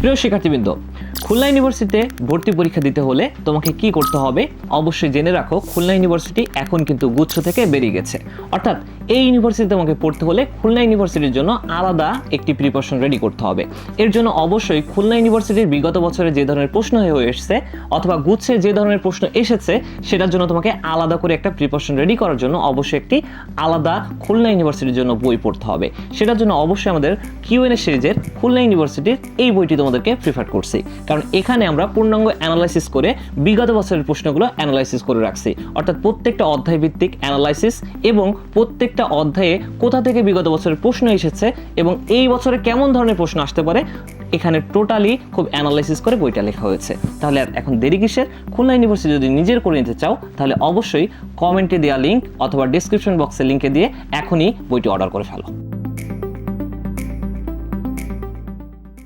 প্রিয় শিক্ষার্থীবৃন্দ খুলনা ইউনিভার্সিটিতে ভর্তি পরীক্ষা দিতে হলে তোমাকে কি করতে হবে? অবশ্যই জেনে রাখো, খুলনা ইউনিভার্সিটি এখন কিন্তু গুচ্ছ থেকে বেরিয়ে গেছে। অর্থাৎ এই ইউনিভার্সিটিতে তোমাকে পড়তে হলে খুলনা ইউনিভার্সিটির জন্য আলাদা একটি প্রিপারেশন রেডি করতে হবে। এর জন্য অবশ্যই খুলনা ইউনিভার্সিটির বিগত বছরে যে ধরনের প্রশ্ন হয়ে এসেছে অথবা গুচ্ছের যে ধরনের প্রশ্ন এসেছে, সেটার জন্য তোমাকে আলাদা করে একটা প্রিপারেশন রেডি করার জন্য অবশ্যই একটি আলাদা খুলনা ইউনিভার্সিটির জন্য বই পড়তে হবে। সেটার জন্য অবশ্যই আমাদের কিউএনএ সিরিজের খুলনা ইউনিভার্সিটির এই বইটি তোমাদেরকে প্রিফার করছি। কারণ এখানে আমরা পূর্ণাঙ্গ অ্যানালাইসিস করে বিগত বছরের প্রশ্নগুলো অ্যানালাইসিস করে রাখছি। অর্থাৎ প্রত্যেকটা অধ্যায় ভিত্তিক অ্যানালাইসিস এবং প্রত্যেকটা অধ্যায়ে কোথা থেকে বিগত বছরের প্রশ্ন এসেছে এবং এই বছরে কেমন ধরনের প্রশ্ন আসতে পারে, এখানে টোটালি খুব অ্যানালাইসিস করে বইটা লেখা হয়েছে। তাহলে আর এখন দেরি কিসের? খুলনা ইউনিভার্সিটি যদি নিজের করে নিতে চাও, তাহলে অবশ্যই কমেন্টে দেওয়া লিঙ্ক অথবা ডিসক্রিপশন বক্সের লিঙ্কে দিয়ে এখনই বইটি অর্ডার করে ফেলো।